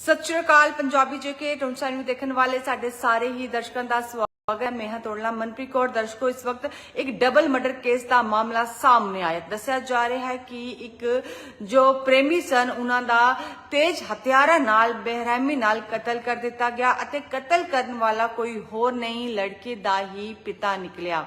ਸਤਿ ਸ਼੍ਰੀ ਅਕਾਲ, ਪੰਜਾਬੀ ਜੇਕੇ ਟੋਨਸਾ ਨੂੰ ਦੇਖਣ ਵਾਲੇ ਸਾਡੇ ਸਾਰੇ ਹੀ ਦਰਸ਼ਕਾਂ ਦਾ ਸਵਾਗਤ ਹੈ। ਮੈਂ ਹਾਂ ਤੋੜਲਾ ਮਨਪ੍ਰੀਤ ਕੌਰ। ਦਰਸ਼ਕੋ, ਇਸ ਵਕਤ ਇੱਕ ਡਬਲ ਮਰਡਰ ਕੇਸ ਦਾ ਮਾਮਲਾ ਸਾਹਮਣੇ ਆਇਆ। ਦੱਸਿਆ ਜਾ ਰਿਹਾ ਹੈ ਕਿ ਇੱਕ ਜੋ ਪ੍ਰੇਮੀ ਸਨ, ਉਹਨਾਂ ਦਾ ਤੇਜ਼ ਹਥਿਆਰਾਂ ਨਾਲ, ਬੇਰਹਿਮੀ ਨਾਲ ਕਤਲ ਕਰ ਦਿੱਤਾ ਗਿਆ ਅਤੇ ਕਤਲ ਕਰਨ ਵਾਲਾ ਕੋਈ ਹੋਰ ਨਹੀਂ, ਲੜਕੇ ਦਾ ਹੀ ਪਿਤਾ ਨਿਕਲਿਆ।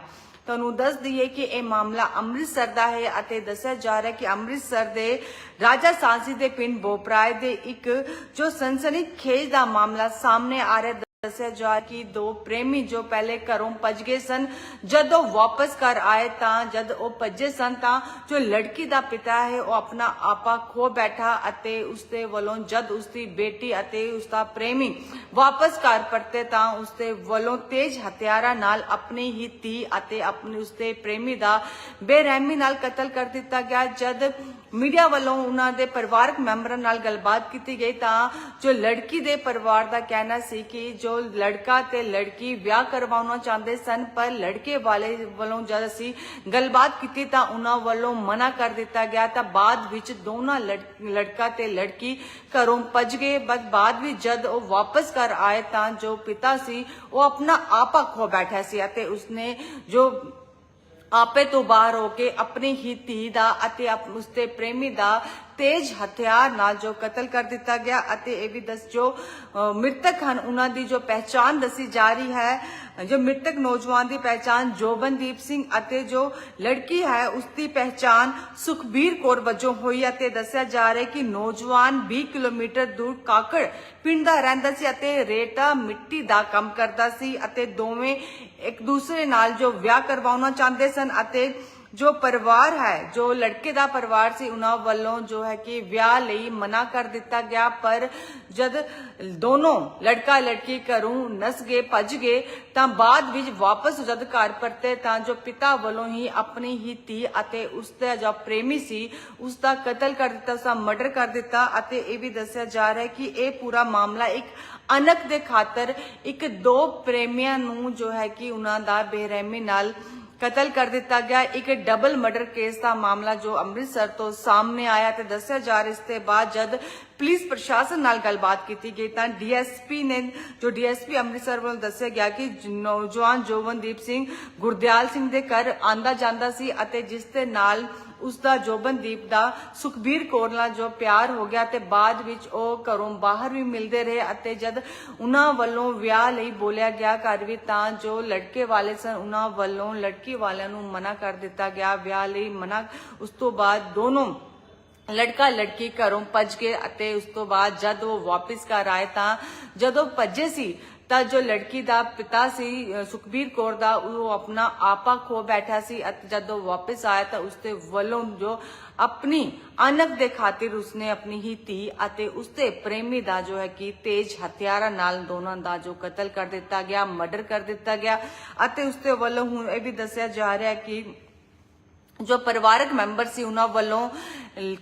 ਤੁਹਾਨੂੰ ਦੱਸ ਦਈਏ ਕਿ ਇਹ ਮਾਮਲਾ ਅੰਮ੍ਰਿਤਸਰ ਦਾ ਹੈ ਅਤੇ ਦੱਸਿਆ ਜਾ ਰਿਹਾ ਕਿ ਅੰਮ੍ਰਿਤਸਰ ਦੇ ਰਾਜਾ ਸਾਂਸੀ ਦੇ ਪਿੰਡ ਬੋਪਰਾਏ ਦੇ ਇੱਕ ਜੋ ਸਨਸਨੀ ਖੇਜ ਦਾ ਮਾਮਲਾ ਸਾਹਮਣੇ ਆ ਰਿਹਾ ਦੱਸਿਆ ਜਾ ਕਿ ਦੋ ਪ੍ਰੇਮੀ ਜੋ ਪਹਿਲੇ ਘਰੋਂ ਭੱਜ ਗਏ ਸਨ, ਜਦੋਂ ਵਾਪਸ ਘਰ ਆਏ ਤਾਂ ਜਦ ਉਹ ਭੱਜੇ ਸਨ ਤਾਂ ਜੋ ਲੜਕੀ ਦਾ ਪਿਤਾ ਹੈ, ਉਹ ਆਪਣਾ ਆਪਾ ਖੋ ਬੈਠਾ ਅਤੇ ਉਸਦੇ ਵੱਲੋਂ ਜਦ ਉਸਦੀ ਬੇਟੀ ਅਤੇ ਉਸਦਾ ਪ੍ਰੇਮੀ ਵਾਪਸ ਘਰ ਪਰਤੇ ਤਾਂ ਉਸਦੇ ਵੱਲੋਂ ਤੇਜ਼ ਹਥਿਆਰਾਂ ਨਾਲ ਆਪਣੀ ਹੀ ਧੀ ਅਤੇ ਆਪਣੇ ਉਸਦੇ ਪ੍ਰੇਮੀ ਦਾ ਬੇਰਹਿਮੀ ਨਾਲ ਕਤਲ ਕਰ ਦਿੱਤਾ ਗਿਆ। ਜਦ ਮੀਡੀਆ ਵੱਲੋਂ ਉਹਨਾਂ ਦੇ ਪਰਿਵਾਰਕ ਮੈਂਬਰਾਂ ਨਾਲ ਗੱਲਬਾਤ ਕੀਤੀ ਗਈ ਤਾਂ ਜੋ ਲੜਕੀ ਦੇ ਪਰਿਵਾਰ ਦਾ ਕਹਿਣਾ ਸੀ ਕਿ ਜੋ ਲੜਕਾ ਤੇ ਲੜਕੀ ਵਿਆਹ ਕਰਵਾਉਣਾ ਚਾਹੁੰਦੇ ਸਨ, ਪਰ ਲੜਕੇ ਵਾਲੇ ਵੱਲੋਂ ਜਦ ਅਸੀਂ ਗੱਲਬਾਤ ਕੀਤੀ ਤਾਂ ਉਹਨਾਂ ਵੱਲੋਂ ਮਨਾ ਕਰ ਦਿੱਤਾ ਗਿਆ। ਤਾਂ ਬਾਅਦ ਵਿੱਚ ਦੋਨਾਂ ਲੜਕਾ ਤੇ ਲੜਕੀ ਘਰੋਂ ਭੱਜ ਗਏ। ਬਸ ਬਾਅਦ ਵਿੱਚ ਜਦ ਉਹ ਵਾਪਸ ਘਰ ਆਏ ਤਾਂ ਜੋ ਪਿਤਾ ਸੀ, ਉਹ ਆਪਣਾ ਆਪਾ ਖੋ ਬੈਠਾ ਸੀ ਅਤੇ ਉਸਨੇ ਜੋ ਆਪੇ ਤੋਂ ਬਾਹਰ ਹੋ ਕੇ ਆਪਣੀ ਹੀ ਧੀ ਦਾ ਅਤੇ ਉਸ ਉਸਦੇ ਪ੍ਰੇਮੀ ਦਾ ਤੇਜ਼ ਹਥਿਆਰ ਨਾਲ ਜੋ ਕਤਲ ਕਰ ਦਿੱਤਾ ਗਿਆ ਅਤੇ ਇਹ ਵੀ ਦੱਸ ਜੋ ਮ੍ਰਿਤਕ ਹਨ, ਉਹਨਾਂ ਦੀ ਜੋ ਪਹਿਚਾਨ ਦੱਸੀ ਜਾ ਰਹੀ ਹੈ, ਜੋ ਮ੍ਰਿਤਕ ਨੌਜਵਾਨ ਦੀ ਪਹਿਚਾਨ ਜੋਬਨਦੀਪ ਸਿੰਘ ਅਤੇ ਜੋ ਲੜਕੀ ਹੈ, ਉਸ ਦੀ ਪਹਿਚਾਨ ਸੁਖਬੀਰ ਕੌਰ ਵਜੋਂ ਹੋਈ ਅਤੇ ਦੱਸਿਆ ਜਾ ਰਿਹਾ ਕਿ ਨੌਜਵਾਨ 20 ਕਿਲੋਮੀਟਰ ਦੂਰ ਕਾਕੜ ਪਿੰਡ ਦਾ ਰਹਿੰਦਾ ਸੀ ਅਤੇ ਰੇਤਾ ਮਿੱਟੀ ਦਾ ਕੰਮ ਕਰਦਾ ਸੀ ਅਤੇ ਦੋਵੇਂ ਇੱਕ ਦੂਸਰੇ ਨਾਲ ਜੋ ਵਿਆਹ ਕਰਵਾਉਣਾ ਚਾਹੁੰਦੇ ਸਨ ਅਤੇ ਜੋ ਪਰਿਵਾਰ ਹੈ, ਜੋ ਲੜਕੇ ਦਾ ਪਰਿਵਾਰ ਸੀ, ਉਹਨਾਂ ਵੱਲੋਂ ਜੋ ਹੈ ਕਿ ਵਿਆਹ ਲਈ ਮਨਾ ਕਰ ਦਿੱਤਾ ਗਿਆ। ਪਰ ਜਦ ਦੋਨੋਂ ਲੜਕਾ ਲੜਕੀ ਘਰੋਂ ਨਸ ਗਏ, ਭੱਜ ਗਏ, ਤਾਂ ਬਾਅਦ ਵਿੱਚ ਵਾਪਸ ਜਦ ਘਰ ਪਰਤੇ, ਤਾਂ ਜੋ ਪਿਤਾ ਵੱਲੋਂ ਹੀ ਆਪਣੀ ਹੀ ਧੀ ਅਤੇ ਉਸ ਦਾ ਜੋ ਪ੍ਰੇਮੀ ਸੀ, ਉਸ ਦਾ ਕਤਲ ਕਰ ਦਿੱਤਾ, ਉਸ ਦਾ ਮਰਡਰ ਕਰ ਦਿੱਤਾ ਅਤੇ ਇਹ ਵੀ ਦੱਸਿਆ ਜਾ ਰਿਹਾ ਹੈ ਕਿ ਇਹ ਪੂਰਾ ਮਾਮਲਾ ਇੱਕ ਅਨਕ ਦੇ ਖਾਤਰ ਇੱਕ ਦੋ ਪ੍ਰੇਮੀਆਂ ਨੂੰ ਜੋ ਹੈ ਕਿ ਉਹਨਾਂ ਦਾ ਬੇਰਹਿਮੀ ਨਾਲ ਕਤਲ ਕਰ ਦਿੱਤਾ ਗਿਆ। ਇੱਕ ਡਬਲ ਮਰਡਰ ਕੇਸ ਦਾ ਮਾਮਲਾ ਜੋ ਅੰਮ੍ਰਿਤਸਰ ਤੋਂ ਸਾਹਮਣੇ ਆਇਆ ਤੇ ਦੱਸਿਆ ਜਾ ਰਿਹਾ, ਇਸ ਤੇ ਬਾਅਦ ਜਦ ਪੁਲਿਸ ਪ੍ਰਸ਼ਾਸਨ ਨਾਲ ਗੱਲਬਾਤ ਕੀਤੀ ਗਈ ਤਾਂ ਡੀਐਸਪੀ ਨੇ, ਜੋ ਡੀਐਸਪੀ ਅੰਮ੍ਰਿਤਸਰ ਵੱਲੋਂ ਦੱਸਿਆ ਗਿਆ ਕਿ ਨੌਜਵਾਨ ਜੋਵਨਦੀਪ ਸਿੰਘ ਗੁਰਦਿਆਲ ਸਿੰਘ ਦੇ ਘਰ ਆਂਦਾ ਜਾਂਦਾ ਸੀ ਅਤੇ ਜਿਸ ਦੇ ਨਾਲ ਉਸ ਦਾ ਜੋਬਨਦੀਪ ਦਾ ਸੁਖਬੀਰ ਕੌਰ ਨਾਲ ਜੋ ਪਿਆਰ ਹੋ ਗਿਆ ਤੇ ਬਾਅਦ ਵਿੱਚ ਉਹ ਘਰੋਂ ਬਾਹਰ ਵੀ ਮਿਲਦੇ ਰਹੇ ਅਤੇ ਜਦ ਉਹਨਾਂ ਵੱਲੋਂ ਵਿਆਹ ਲਈ ਬੋਲਿਆ ਗਿਆ ਘਰ ਵੀ ਤਾਂ ਜੋ ਲੜਕੇ ਵਾਲੇ ਸਨ, ਉਹਨਾਂ ਵੱਲੋਂ ਲੜਕੀ ਵਾਲਿਆਂ ਨੂੰ ਮਨਾ ਕਰ ਦਿੱਤਾ ਗਿਆ। ਵਿਆਹ ਲਈ ਮਨਾ, ਉਸ ਤੋਂ ਬਾਅਦ ਦੋਨੋਂ ਲੜਕਾ ਲੜਕੀ ਘਰੋਂ ਭੱਜ ਗਏ ਅਤੇ ਉਸ ਤੋਂ ਬਾਅਦ ਜਦ ਉਹ ਵਾਪਸ ਘਰ ਆਏ ਤਾਂ ਜਦੋਂ ਭੱਜੇ ਸੀ, ਤਾਂ ਜੋ ਲੜਕੀ ਦਾ ਪਿਤਾ ਸੀ ਸੁਖਬੀਰ ਕੌਰ ਦਾ, ਉਹ ਆਪਣਾ ਆਪਾ ਖੋ ਬੈਠਾ ਸੀ ਅਤੇ ਜਦ ਉਹ ਵਾਪਸ ਆਇਆ ਤਾਂ ਉਸਦੇ ਵੱਲੋਂ ਜੋ ਆਪਣੀ ਅਨਕ ਦੇ ਖਾਤਰ ਉਸਨੇ ਆਪਣੀ ਹੀ ਧੀ ਅਤੇ ਉਸਦੇ ਪ੍ਰੇਮੀ ਦਾ ਜੋ ਹੈ ਕਿ ਤੇਜ਼ ਹਥਿਆਰਾਂ ਨਾਲ ਦੋਨਾਂ ਦਾ ਜੋ ਕਤਲ ਕਰ ਦਿੱਤਾ ਗਿਆ, ਮਰਡਰ ਕਰ ਦਿੱਤਾ ਗਿਆ ਅਤੇ ਉਸਦੇ ਵੱਲੋਂ ਹੁਣ ਇਹ ਵੀ ਦੱਸਿਆ ਜਾ ਰਿਹਾ ਹੈ ਕਿ ਜੋ ਪਰਿਵਾਰਕ ਮੈਂਬਰ ਸੀ, ਉਹਨਾਂ ਵੱਲੋਂ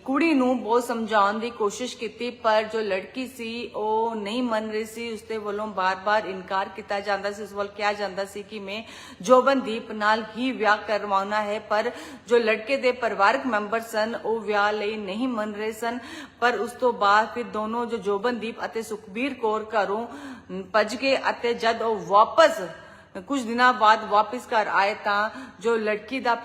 ਕੁੜੀ ਨੂੰ ਬਹੁਤ ਸਮਝਾਉਣ ਦੀ ਕੋਸ਼ਿਸ਼ ਕੀਤੀ, ਪਰ ਜੋ ਲੜਕੀ ਸੀ, ਉਹ ਨਹੀਂ ਮੰਨ ਰਹੀ ਸੀ। ਉਸਦੇ ਵੱਲੋਂ ਬਾਰ-ਬਾਰ ਇਨਕਾਰ ਕੀਤਾ ਜਾਂਦਾ ਸੀ। ਉਸ ਵੱਲ ਕਿਹਾ ਜਾਂਦਾ ਸੀ ਕਿ ਮੈਂ ਜੋਬਨਦੀਪ ਨਾਲ ਹੀ ਵਿਆਹ ਕਰਵਾਉਣਾ ਹੈ, ਪਰ ਜੋ ਲੜਕੇ ਦੇ ਪਰਿਵਾਰਕ ਮੈਂਬਰ ਸਨ, ਉਹ ਵਿਆਹ ਲਈ ਨਹੀਂ ਮੰਨ ਰਹੇ ਸਨ। ਪਰ ਉਸ ਤੋਂ ਬਾਅਦ ਫਿਰ ਦੋਨੋਂ ਜੋ ਜੋਬਨਦੀਪ ਅਤੇ ਸੁਖਬੀਰ ਕੌਰ ਘਰੋਂ ਭੱਜ ਗਏ ਅਤੇ ਜਦ ਉਹ ਵਾਪਸ ਕੁਝ ਦਿਨਾਂ ਬਾਅਦ ਵਾਪਸ ਘਰ ਆਏ ਤਾਂ ਜੋ ਲੜਕੀ ਦਾ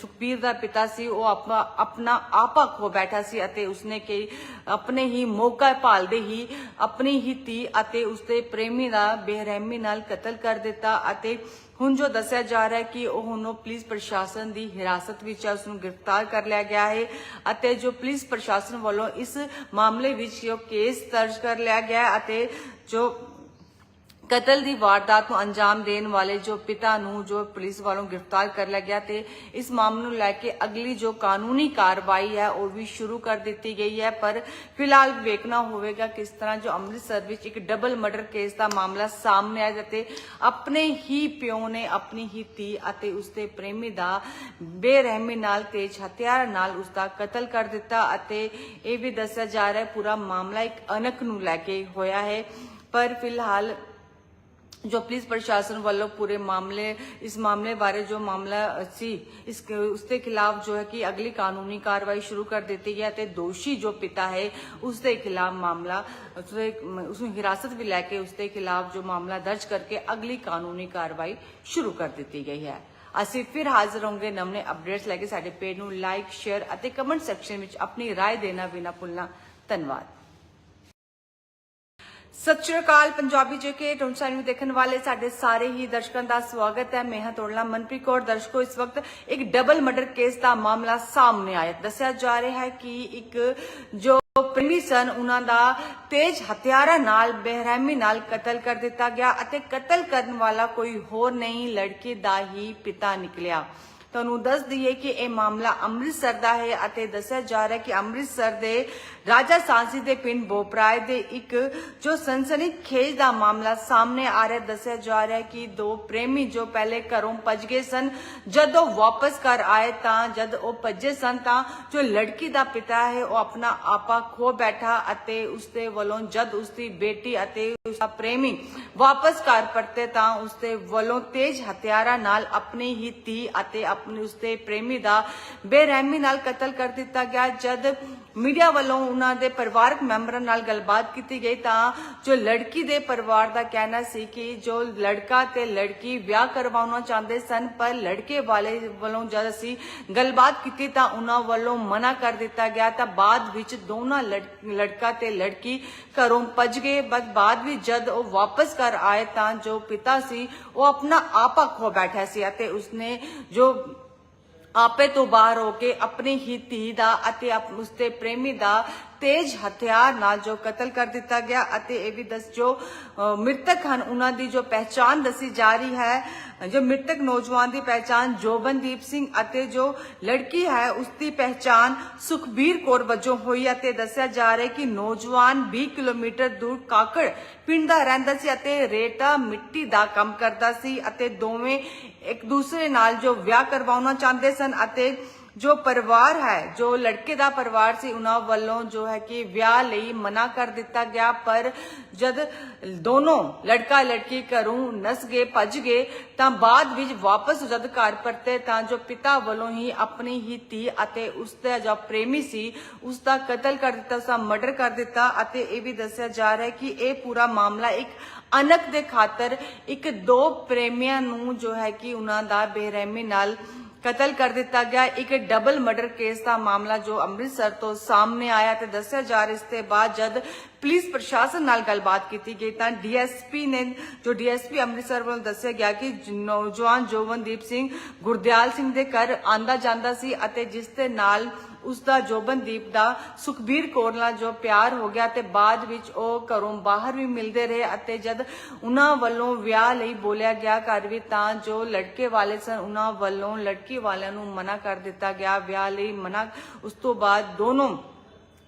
ਸੁਖਬੀਰ ਦਾ ਪਿਤਾ ਸੀ, ਉਹ ਆਪਣਾ ਆਪਾ ਖੋ ਬੈਠਾ ਸੀ ਅਤੇ ਉਸਨੇ ਕਿ ਆਪਣੇ ਹੀ ਮੌਕਾ ਭਾਲਦੇ ਹੀ ਆਪਣੀ ਹੀ ਧੀ ਅਤੇ ਉਸਦੇ ਪ੍ਰੇਮੀ ਦਾ ਬੇਰਹਿਮੀ ਨਾਲ ਕਤਲ ਕਰ ਦਿੱਤਾ ਅਤੇ ਹੁਣ ਜੋ ਦੱਸਿਆ ਜਾ ਰਿਹਾ ਹੈ ਕਿ ਉਹ ਹੁਣ ਉਹ ਪੁਲਿਸ ਪ੍ਰਸ਼ਾਸਨ ਦੀ ਹਿਰਾਸਤ ਵਿੱਚ ਹੈ ਉਸ ਨੂੰ ਗ੍ਰਿਫਤਾਰ ਕਰ ਲਿਆ ਗਿਆ ਹੈ ਅਤੇ ਜੋ ਪੁਲਿਸ ਪ੍ਰਸ਼ਾਸਨ ਵੱਲੋਂ ਇਸ ਮਾਮਲੇ ਵਿੱਚ ਜੋ ਕੇਸ ਦਰਜ ਕਰ ਲਿਆ ਗਿਆ ਅਤੇ ਜੋ ਕਤਲ ਦੀ ਵਾਰਦਾਤ ਨੂੰ ਅੰਜਾਮ ਦੇਣ ਵਾਲੇ ਜੋ ਪਿਤਾ ਨੂੰ ਜੋ ਪੁਲਿਸ ਵੱਲੋਂ ਗ੍ਰਿਫਤਾਰ ਕਰ ਲਿਆ ਗਿਆ ਤੇ ਇਸ ਮਾਮਲੇ ਨੂੰ ਲੈ ਕੇ ਅਗਲੀ ਜੋ ਕਾਨੂੰਨੀ ਕਾਰਵਾਈ ਹੈ, ਉਹ ਵੀ ਸ਼ੁਰੂ ਕਰ ਦਿੱਤੀ ਗਈ ਹੈ। ਪਰ ਫਿਲਹਾਲ ਵੇਖਣਾ ਹੋਵੇਗਾ ਕਿਸ ਤਰ੍ਹਾਂ ਜੋ ਅੰਮ੍ਰਿਤਸਰ ਵਿੱਚ ਇੱਕ ਡਬਲ ਮਰਡਰ ਕੇਸ ਦਾ ਮਾਮਲਾ ਸਾਹਮਣੇ ਆਇਆ ਤੇ ਆਪਣੇ ਹੀ ਪਿਓ ਨੇ ਆਪਣੀ ਹੀ ਧੀ ਅਤੇ ਉਸਦੇ ਪ੍ਰੇਮੀ ਦਾ ਬੇਰਹਿਮੀ ਨਾਲ ਤੇਜ਼ ਹਥਿਆਰ ਨਾਲ ਉਸਦਾ ਕਤਲ ਕਰ ਦਿੱਤਾ ਅਤੇ ਇਹ ਵੀ ਦੱਸਿਆ ਜਾ ਰਿਹਾ ਹੈ, ਪੂਰਾ ਮਾਮਲਾ ਇੱਕ ਅਨਕ ਨੂੰ ਲੈ ਕੇ ਹੋਇਆ ਹੈ। ਪਰ ਫਿਲਹਾਲ ਜੋ ਪੁਲਿਸ ਪ੍ਰਸ਼ਾਸਨ ਵੱਲੋਂ ਪੂਰੇ ਮਾਮਲੇ ਇਸ ਮਾਮਲੇ ਬਾਰੇ ਜੋ ਮਾਮਲਾ ਸੀ ਇਸ ਉਸ ਦੇ ਖਿਲਾਫ ਜੋ ਹੈ ਕਿ ਅਗਲੀ ਕਾਨੂੰਨੀ ਕਾਰਵਾਈ ਸ਼ੁਰੂ ਕਰ ਦਿੱਤੀ ਹੈ ਤੇ ਦੋਸ਼ੀ ਜੋ ਪਿਤਾ ਹੈ ਉਸ ਦੇ ਖਿਲਾਫ ਮਾਮਲਾ ਉਸਦੇ ਉਸ ਨੂੰ ਹਿਰਾਸਤ ਵੀ ਲੈ ਕੇ ਉਸ ਦੇ ਖਿਲਾਫ ਜੋ ਮਾਮਲਾ ਦਰਜ ਕਰਕੇ ਅਗਲੀ ਕਾਨੂੰਨੀ ਕਾਰਵਾਈ ਸ਼ੁਰੂ ਕਰ ਦਿੱਤੀ ਗਈ ਹੈ ਅਸੀਂ ਫਿਰ ਹਾਜ਼ਰ ਹੋਵਾਂਗੇ ਨਵੇਂ ਅਪਡੇਟਸ ਲੈ ਕੇ ਸਾਡੇ ਪੇਜ ਨੂੰ ਲਾਈਕ ਸ਼ੇਅਰ ਅਤੇ ਕਮੈਂਟ ਸੈਕਸ਼ਨ ਵਿੱਚ ਆਪਣੀ رائے ਦੇਣਾ ਵੀ ਨਾ ਭੁੱਲਣਾ ਧੰਨਵਾਦ ਸਤਿ ਸ਼੍ਰੀ ਅਕਾਲ, ਪੰਜਾਬੀ ਜੇਕੇ ਟੋਨਸਾਈ ਨੂੰ ਦੇਖਣ ਵਾਲੇ ਸਾਡੇ ਸਾਰੇ ਹੀ ਦਰਸ਼ਕਾਂ ਦਾ ਸਵਾਗਤ ਹੈ। ਮੈਂ ਹਾਂ ਤੋੜਲਾ ਮਨਪ੍ਰੀਤ ਕੌਰ। ਦਰਸ਼ਕੋ, ਇਸ ਵਕਤ ਇੱਕ ਡਬਲ ਮਰਡਰ ਕੇਸ ਦਾ ਮਾਮਲਾ ਸਾਹਮਣੇ ਆਇਆ। ਦੱਸਿਆ ਜਾ ਰਿਹਾ ਹੈ ਕਿ ਇੱਕ ਜੋ ਪ੍ਰੇਮੀ ਸਨ, ਉਹਨਾਂ ਦਾ ਤੇਜ਼ ਹਥਿਆਰਾਂ ਨਾਲ, ਬੇਰਹਿਮੀ ਨਾਲ ਕਤਲ ਕਰ ਦਿੱਤਾ ਗਿਆ ਅਤੇ ਕਤਲ ਕਰਨ ਵਾਲਾ ਕੋਈ ਹੋਰ ਨਹੀਂ, ਲੜਕੀ ਦਾ ਹੀ ਪਿਤਾ ਨਿਕਲਿਆ। ਤੁਹਾਨੂੰ ਦੱਸ ਦਈਏ ਕਿ ਇਹ ਮਾਮਲਾ ਅੰਮ੍ਰਿਤਸਰ ਦਾ ਹੈ ਅਤੇ ਦੱਸਿਆ ਜਾ ਰਿਹਾ ਕਿ ਅੰਮ੍ਰਿਤਸਰ ਦੇ ਰਾਜਾ ਸਾਂਸੀ ਦੇ ਪਿੰਡ ਬੋਪਰਾਏ ਦੇ ਇੱਕ ਜੋ ਸਨਸਨੀ ਦਾ ਮਾਮਲਾ ਸਾਹਮਣੇ ਆ ਰਿਹਾ ਦੱਸਿਆ ਜਾ ਰਿਹਾ ਕਿ ਦੋ ਪ੍ਰੇਮੀ ਜੋ ਪਹਿਲੇ ਘਰੋਂ ਭੱਜ ਗਏ ਸਨ, ਜਦੋਂ ਵਾਪਸ ਘਰ ਆਏ ਤਾਂ ਜਦ ਉਹ ਭੱਜੇ ਸਨ ਤਾਂ ਜੋ ਲੜਕੀ ਦਾ ਪਿਤਾ ਹੈ, ਉਹ ਆਪਣਾ ਆਪਾ ਖੋ ਬੈਠਾ ਅਤੇ ਉਸਦੇ ਵੱਲੋਂ ਜਦ ਉਸਦੀ ਬੇਟੀ ਅਤੇ ਉਸਦਾ ਪ੍ਰੇਮੀ ਵਾਪਸ ਘਰ ਪਰਤੇ ਤਾਂ ਉਸਦੇ ਵੱਲੋਂ ਤੇਜ਼ ਹਥਿਆਰਾਂ ਨਾਲ ਆਪਣੀ ਹੀ ਧੀ ਅਤੇ ਆਪਣੇ ਉਸਦੇ ਪ੍ਰੇਮੀ ਦਾ ਬੇਰਹਿਮੀ ਨਾਲ ਕਤਲ ਕਰ ਦਿੱਤਾ ਗਿਆ। ਜਦ ਮੀਡੀਆ ਵੱਲੋਂ ਉਹਨਾਂ ਦੇ ਪਰਿਵਾਰਕ ਮੈਂਬਰਾਂ ਨਾਲ ਗੱਲਬਾਤ ਕੀਤੀ ਗਈ ਤਾਂ ਜੋ ਲੜਕੀ ਦੇ ਪਰਿਵਾਰ ਦਾ ਕਹਿਣਾ ਸੀ ਕਿ ਜੋ ਲੜਕਾ ਤੇ ਲੜਕੀ ਵਿਆਹ ਕਰਵਾਉਣਾ ਚਾਹੁੰਦੇ ਸਨ, ਪਰ ਲੜਕੇ ਵਾਲੇ ਵੱਲੋਂ ਜਦ ਅਸੀਂ ਗੱਲਬਾਤ ਕੀਤੀ ਤਾਂ ਉਹਨਾਂ ਵੱਲੋਂ ਮਨਾ ਕਰ ਦਿੱਤਾ ਗਿਆ ਤਾਂ ਬਾਅਦ ਵਿੱਚ ਦੋਨਾਂ ਲੜ- ਲੜਕਾ ਤੇ ਲੜਕੀ ਘਰੋਂ ਭੱਜ ਗਏ। ਬਸ ਬਾਅਦ ਵਿੱਚ ਜਦ ਉਹ ਵਾਪਸ ਘਰ ਆਏ ਤਾਂ ਜੋ ਪਿਤਾ ਸੀ, ਉਹ ਆਪਣਾ ਆਪਾ ਖੋ ਬੈਠਾ ਸੀ ਅਤੇ ਉਸਨੇ ਜੋ ਆਪੇ ਤੋਂ ਬਾਹਰ ਹੋ ਕੇ ਆਪਣੀ ਹੀ ਧੀ ਦਾ ਅਤੇ ਆਪ- ਉਸਦੇ ਪ੍ਰੇਮੀ ਦਾ ਤੇਜ਼ ਹਥਿਆਰ ਨਾਲ ਜੋ ਕਤਲ ਕਰ ਦਿੱਤਾ ਗਿਆ ਅਤੇ ਇਹ ਵੀ ਦੱਸ ਜੋ ਮ੍ਰਿਤਕ ਹਨ, ਉਹਨਾਂ ਦੀ ਜੋ ਪਹਿਚਾਨ ਦੱਸੀ ਜਾ ਰਹੀ ਹੈ, ਜੋ ਮ੍ਰਿਤਕ ਨੌਜਵਾਨ ਦੀ ਪਹਿਚਾਨ ਜੋਬਨਦੀਪ ਸਿੰਘ ਅਤੇ ਜੋ ਲੜਕੀ ਹੈ, ਉਸ ਦੀ ਪਹਿਚਾਨ ਸੁਖਬੀਰ ਕੌਰ ਵਜੋਂ ਹੋਈ ਅਤੇ ਦੱਸਿਆ ਜਾ ਰਿਹਾ ਕਿ ਨੌਜਵਾਨ 20 ਕਿਲੋਮੀਟਰ ਦੂਰ ਕਾਕੜ ਪਿੰਡ ਦਾ ਰਹਿੰਦਾ ਸੀ ਅਤੇ ਰੇਤਾ ਮਿੱਟੀ ਦਾ ਕੰਮ ਕਰਦਾ ਸੀ ਅਤੇ ਦੋਵੇਂ ਇੱਕ ਦੂਸਰੇ ਨਾਲ ਜੋ ਵਿਆਹ ਕਰਵਾਉਣਾ ਚਾਹੁੰਦੇ ਸਨ ਅਤੇ ਜੋ ਪਰਿਵਾਰ ਹੈ, ਜੋ ਲੜਕੇ ਦਾ ਪਰਿਵਾਰ ਸੀ, ਉਹਨਾਂ ਵੱਲੋਂ ਜੋ ਹੈ ਕਿ ਵਿਆਹ ਲਈ ਮਨਾ ਕਰ ਦਿੱਤਾ ਗਿਆ। ਪਰ ਜਦ ਦੋਨੋਂ ਲੜਕਾ ਲੜਕੀ ਘਰੋਂ ਨਸ ਗਏ, ਭੱਜ ਗਏ, ਤਾਂ ਬਾਅਦ ਵਿੱਚ ਵਾਪਸ ਜਦ ਘਰ ਪਰਤੇ, ਤਾਂ ਜੋ ਪਿਤਾ ਵੱਲੋਂ ਹੀ ਆਪਣੀ ਹੀ ਧੀ ਅਤੇ ਉਸ ਦਾ ਜੋ ਪ੍ਰੇਮੀ ਸੀ ਉਸ ਦਾ ਕਤਲ ਕਰ ਦਿੱਤਾ ਉਸ ਦਾ ਮਰਡਰ ਕਰ ਦਿੱਤਾ ਅਤੇ ਇਹ ਵੀ ਦੱਸਿਆ ਜਾ ਰਿਹਾ ਹੈ ਕਿ ਇਹ ਪੂਰਾ ਮਾਮਲਾ ਇੱਕ ਅਨਕ ਦੇ ਖਾਤਰ ਇੱਕ ਦੋ ਪ੍ਰੇਮੀਆਂ ਨੂੰ ਜੋ ਹੈ ਕਿ ਉਹਨਾਂ ਦਾ ਬੇਰਹਿਮੀ ਨਾਲ ਕਤਲ ਕਰ ਦਿੱਤਾ ਗਿਆ। ਇੱਕ ਡਬਲ ਮਰਡਰ ਕੇਸ ਦਾ ਮਾਮਲਾ ਜੋ ਅੰਮ੍ਰਿਤਸਰ ਤੋਂ ਸਾਹਮਣੇ ਆਇਆ ਤੇ ਦੱਸਿਆ ਜਾ ਰਿਹਾ, ਇਸ ਤੇ ਬਾਅਦ ਜਦ ਪੁਲਿਸ ਪ੍ਰਸ਼ਾਸਨ ਨਾਲ ਗੱਲਬਾਤ ਕੀਤੀ ਗਈ ਤਾਂ ਡੀਐਸਪੀ ਨੇ, ਜੋ ਡੀਐਸਪੀ ਅੰਮ੍ਰਿਤਸਰ ਵੱਲੋਂ ਦੱਸਿਆ ਗਿਆ ਕਿ ਨੌਜਵਾਨ ਜੋਵਨਦੀਪ ਸਿੰਘ ਗੁਰਦਿਆਲ ਸਿੰਘ ਦੇ ਘਰ ਆਂਦਾ ਜਾਂਦਾ ਸੀ ਅਤੇ ਜਿਸ ਦੇ ਨਾਲ ਉਸ ਦਾ ਜੋਬਨਦੀਪ ਦਾ ਸੁਖਬੀਰ ਕੌਰ ਨਾਲ ਜੋ ਪਿਆਰ ਹੋ ਗਿਆ ਤੇ ਬਾਅਦ ਵਿੱਚ ਉਹ ਘਰੋਂ ਬਾਹਰ ਵੀ ਮਿਲਦੇ ਰਹੇ ਅਤੇ ਜਦ ਉਹਨਾਂ ਵੱਲੋਂ ਵਿਆਹ ਲਈ ਬੋਲਿਆ ਗਿਆ ਘਰ ਵੀ ਤਾਂ ਜੋ ਲੜਕੇ ਵਾਲੇ ਸਨ, ਉਹਨਾਂ ਵੱਲੋਂ ਲੜਕੀ ਵਾਲਿਆਂ ਨੂੰ ਮਨਾ ਕਰ ਦਿੱਤਾ ਗਿਆ। ਵਿਆਹ ਲਈ ਮਨਾ, ਉਸ ਤੋਂ ਬਾਅਦ ਦੋਨੋਂ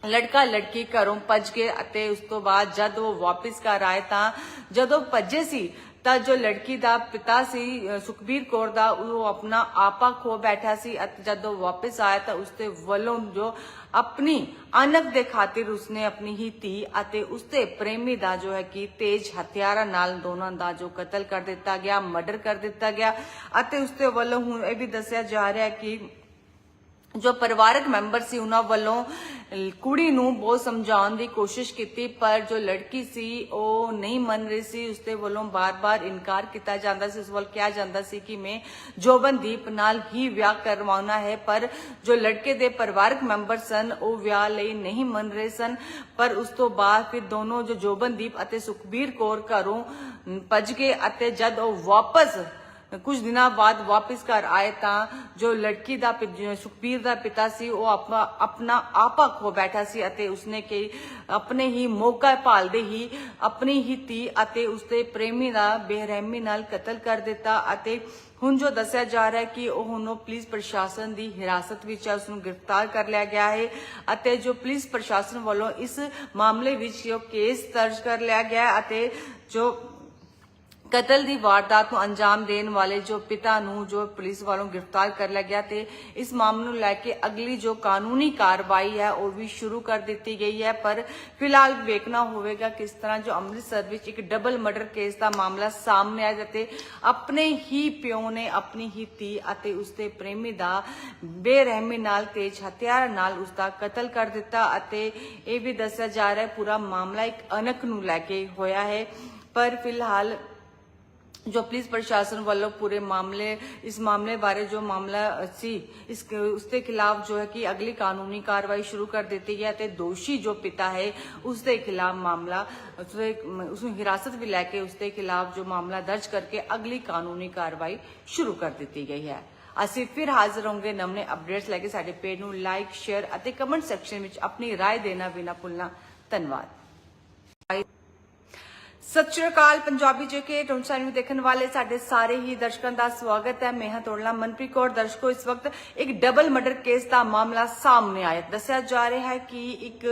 ਲੜਕਾ ਲੜਕੀ ਘਰੋਂ ਭੱਜ ਗਏ ਅਤੇ ਉਸ ਤੋਂ ਬਾਅਦ ਜਦ ਉਹ ਵਾਪਸ ਘਰ ਆਏ ਤਾਂ ਜਦੋਂ ਭੱਜੇ ਸੀ ਤਾਂ ਜੋ ਲੜਕੀ ਦਾ ਪਿਤਾ ਸੀ ਅ, ਸੁਖਬੀਰ ਕੌਰ ਦਾ ਉਹ ਆਪਣਾ ਆਪਾ ਖੋ ਬੈਠਾ ਸੀ ਅਤੇ ਜਦੋਂ ਵਾਪਸ ਆਇਆ ਤਾਂ ਉਸਦੇ ਵੱਲੋਂ ਜੋ ਆਪਣੀ ਅਨਕ ਦੇ ਖਾਤਰ ਉਸਨੇ ਆਪਣੀ ਹੀ ਧੀ ਅਤੇ ਉਸਦੇ ਪ੍ਰੇਮੀ ਦਾ ਜੋ ਹੈ ਕਿ ਤੇਜ਼ ਹਥਿਆਰਾਂ ਨਾਲ ਦੋਨਾਂ ਦਾ ਜੋ ਕਤਲ ਕਰ ਦਿੱਤਾ ਗਿਆ ਮਰਡਰ ਕਰ ਦਿੱਤਾ ਗਿਆ ਅਤੇ ਉਸਦੇ ਵੱਲੋਂ ਹੁਣ ਇਹ ਵੀ ਦੱਸਿਆ ਜਾ ਰਿਹਾ ਹੈ ਕਿ ਜੋ ਪਰਿਵਾਰਕ ਮੈਂਬਰ ਸੀ, ਉਹਨਾਂ ਵੱਲੋਂ ਕੁੜੀ ਨੂੰ ਬਹੁਤ ਸਮਝਾਉਣ ਦੀ ਕੋਸ਼ਿਸ਼ ਕੀਤੀ, ਪਰ ਜੋ ਲੜਕੀ ਸੀ, ਉਹ ਨਹੀਂ ਮੰਨ ਰਹੀ ਸੀ। ਉਸਦੇ ਵੱਲੋਂ ਬਾਰ-ਬਾਰ ਇਨਕਾਰ ਕੀਤਾ ਜਾਂਦਾ ਸੀ। ਉਸ ਵੱਲ ਕਿਹਾ ਜਾਂਦਾ ਸੀ ਕਿ ਮੈਂ ਜੋਬਨਦੀਪ ਨਾਲ ਹੀ ਵਿਆਹ ਕਰਵਾਉਣਾ ਹੈ, ਪਰ ਜੋ ਲੜਕੇ ਦੇ ਪਰਿਵਾਰਕ ਮੈਂਬਰ ਸਨ, ਉਹ ਵਿਆਹ ਲਈ ਨਹੀਂ ਮੰਨ ਰਹੇ ਸਨ। ਪਰ ਉਸ ਤੋਂ ਬਾਅਦ ਫਿਰ ਦੋਨੋਂ ਜੋ ਜੋਬਨਦੀਪ ਅਤੇ ਸੁਖਬੀਰ ਕੌਰ ਘਰੋਂ ਭੱਜ ਗਏ ਅਤੇ ਜਦ ਉਹ ਵਾਪਸ ਕੁਝ ਦਿਨਾਂ ਬਾਅਦ ਵਾਪਸ ਘਰ ਆਏ ਤਾਂ ਜੋ ਲੜਕੀ ਦਾ ਸੁਖਬੀਰ ਦਾ ਪਿਤਾ ਸੀ, ਉਹ ਆਪਣਾ ਆਪਾ ਖੋ ਬੈਠਾ ਸੀ ਅਤੇ ਉਸਨੇ ਕਿ ਆਪਣੇ ਹੀ ਮੌਕਾ ਭਾਲਦੇ ਹੀ ਆਪਣੀ ਹੀ ਧੀ ਅਤੇ ਉਸਦੇ ਪ੍ਰੇਮੀ ਦਾ ਬੇਰਹਿਮੀ ਨਾਲ ਕਤਲ ਕਰ ਦਿੱਤਾ ਅਤੇ ਹੁਣ ਜੋ ਦੱਸਿਆ ਜਾ ਰਿਹਾ ਹੈ ਕਿ ਉਹ ਹੁਣ ਉਹ ਪੁਲਿਸ ਪ੍ਰਸ਼ਾਸਨ ਦੀ ਹਿਰਾਸਤ ਵਿੱਚ ਹੈ ਉਸ ਨੂੰ ਗ੍ਰਿਫਤਾਰ ਕਰ ਲਿਆ ਗਿਆ ਹੈ ਅਤੇ ਜੋ ਪੁਲਿਸ ਪ੍ਰਸ਼ਾਸਨ ਵੱਲੋਂ ਇਸ ਮਾਮਲੇ ਵਿੱਚ ਜੋ ਕੇਸ ਦਰਜ ਕਰ ਲਿਆ ਗਿਆ ਅਤੇ ਜੋ ਕਤਲ ਦੀ ਵਾਰਦਾਤ ਨੂੰ ਅੰਜਾਮ ਦੇਣ ਵਾਲੇ ਜੋ ਪਿਤਾ ਨੂੰ ਜੋ ਪੁਲਿਸ ਵੱਲੋਂ ਗ੍ਰਿਫਤਾਰ ਕਰ ਲਿਆ ਗਿਆ ਤੇ ਇਸ ਮਾਮਲੇ ਨੂੰ ਲੈ ਕੇ ਅਗਲੀ ਜੋ ਕਾਨੂੰਨੀ ਕਾਰਵਾਈ ਹੈ, ਉਹ ਵੀ ਸ਼ੁਰੂ ਕਰ ਦਿੱਤੀ ਗਈ ਹੈ। ਪਰ ਫਿਲਹਾਲ ਵੇਖਣਾ ਹੋਵੇਗਾ ਕਿਸ ਤਰ੍ਹਾਂ ਜੋ ਅੰਮ੍ਰਿਤਸਰ ਵਿੱਚ ਇੱਕ ਡਬਲ ਮਰਡਰ ਕੇਸ ਦਾ ਮਾਮਲਾ ਸਾਹਮਣੇ ਆਇਆ ਤੇ ਆਪਣੇ ਹੀ ਪਿਓ ਨੇ ਆਪਣੀ ਹੀ ਧੀ ਅਤੇ ਉਸਦੇ ਪ੍ਰੇਮੀ ਦਾ ਬੇਰਹਿਮੀ ਨਾਲ ਤੇਜ਼ ਹਥਿਆਰ ਨਾਲ ਉਸਦਾ ਕਤਲ ਕਰ ਦਿੱਤਾ ਅਤੇ ਇਹ ਵੀ ਦੱਸਿਆ ਜਾ ਰਿਹਾ ਹੈ, ਪੂਰਾ ਮਾਮਲਾ ਇੱਕ ਅਨਕ ਨੂੰ ਲੈ ਕੇ ਹੋਇਆ ਹੈ। ਪਰ ਫਿਲਹਾਲ ਜੋ ਪੁਲਿਸ ਪ੍ਰਸ਼ਾਸਨ ਵੱਲੋਂ ਪੂਰੇ ਮਾਮਲੇ ਇਸ ਮਾਮਲੇ ਬਾਰੇ ਜੋ ਮਾਮਲਾ ਸੀ ਇਸ ਉਸ ਦੇ ਖਿਲਾਫ ਜੋ ਹੈ ਕਿ ਅਗਲੀ ਕਾਨੂੰਨੀ ਕਾਰਵਾਈ ਸ਼ੁਰੂ ਕਰ ਦਿੱਤੀ ਹੈ ਤੇ ਦੋਸ਼ੀ ਜੋ ਪਿਤਾ ਹੈ ਉਸ ਦੇ ਖਿਲਾਫ ਮਾਮਲਾ ਉਸਦੇ ਉਸ ਨੂੰ ਹਿਰਾਸਤ ਵੀ ਲੈ ਕੇ ਉਸ ਦੇ ਖਿਲਾਫ ਜੋ ਮਾਮਲਾ ਦਰਜ ਕਰਕੇ ਅਗਲੀ ਕਾਨੂੰਨੀ ਕਾਰਵਾਈ ਸ਼ੁਰੂ ਕਰ ਦਿੱਤੀ ਗਈ ਹੈ ਅਸੀਂ ਫਿਰ ਹਾਜ਼ਰ ਹੋਵਾਂਗੇ ਨਵੇਂ ਅਪਡੇਟਸ ਲੈ ਕੇ ਸਾਡੇ ਪੇਜ ਨੂੰ ਲਾਈਕ ਸ਼ੇਅਰ ਅਤੇ ਕਮੈਂਟ ਸੈਕਸ਼ਨ ਵਿੱਚ ਆਪਣੀ رائے ਦੇਣਾ ਵੀ ਨਾ ਭੁੱਲਣਾ ਧੰਨਵਾਦ ਸਤਿ ਸ਼੍ਰੀ ਅਕਾਲ, ਪੰਜਾਬੀ ਜੇਕੇ ਟੋਨਸਾ ਨੂੰ ਦੇਖਣ ਵਾਲੇ ਸਾਡੇ ਸਾਰੇ ਹੀ ਦਰਸ਼ਕਾਂ ਦਾ ਸਵਾਗਤ ਹੈ। ਮੈਂ ਹਾਂ ਤੋੜਲਾ ਮਨਪ੍ਰੀਤ ਕੌਰ। ਦਰਸ਼ਕੋ, ਇਸ ਵਕਤ ਇੱਕ ਡਬਲ ਮਰਡਰ ਕੇਸ ਦਾ ਮਾਮਲਾ ਸਾਹਮਣੇ ਆਇਆ। ਦੱਸਿਆ ਜਾ ਰਿਹਾ ਹੈ ਕਿ ਇੱਕ